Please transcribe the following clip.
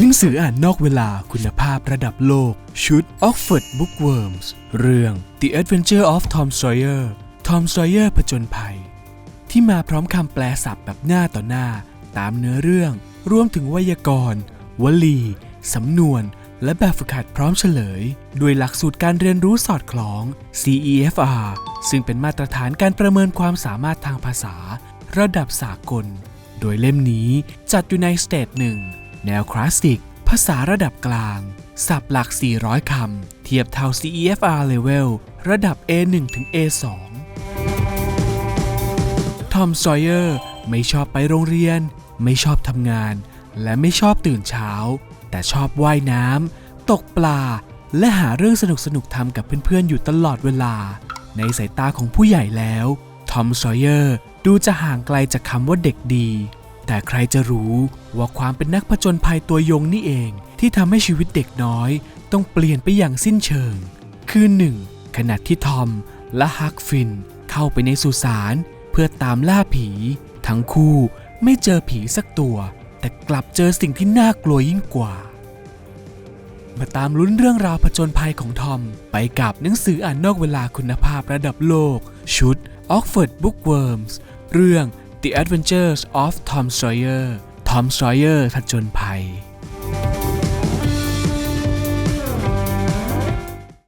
หนังสืออ่านนอกเวลาคุณภาพระดับโลก ชุด Oxford Bookworms เรื่อง The Adventure of Tom Sawyer Tom Sawyer ผจญภัย ที่มาพร้อมคำแปลศัพท์แบบหน้าต่อหน้า ตามเนื้อเรื่อง รวมถึงไวยากรณ์ วลี สำนวน และแบบฝึกหัดพร้อมเฉลย ด้วยหลักสูตรการเรียนรู้สอดคล้อง CEFR ซึ่งเป็นมาตรฐานการประเมินความสามารถทางภาษา ระดับสากล โดยเล่มนี้จัดอยู่ในสเตจหนึ่ง แนวคลาสสิก ภาษาระดับกลาง ศัพท์หลัก 400 คำ เทียบเท่า CEFR Level ระดับ A1 ถึง A2 ทอมซอยเออร์ไม่ชอบไปโรงเรียน ไม่ชอบทำงาน และไม่ชอบตื่นเช้า แต่ชอบว่ายน้ำตกปลา และหาเรื่องสนุกๆทำกับเพื่อนๆ อยู่ตลอดเวลา ในสายตาของผู้ใหญ่แล้ว ทอมซอยเออร์ดูจะห่างไกลจากคำว่าเด็กดี แต่ใครจะรู้ว่าความเป็นนักผจญภัยตัวยงนี่เอง ที่ทำให้ชีวิตเด็กน้อย ต้องเปลี่ยนไปอย่างสิ้นเชิง คือหนึ่งขณะที่ทอมและฮักฟิน เข้าไปในสุสานเพื่อตามล่าผี ทั้งคู่ไม่เจอผีสักตัว แต่กลับเจอสิ่งที่น่ากลัวยิ่งกว่า มาตามลุ้นเรื่องราวผจญภัยของทอม ไปกับหนังสืออ่านนอกเวลาคุณภาพระดับโลก ชุด Oxford Bookworms เรื่อง The Adventures of Tom Sawyer Tom Sawyer ผจญภัย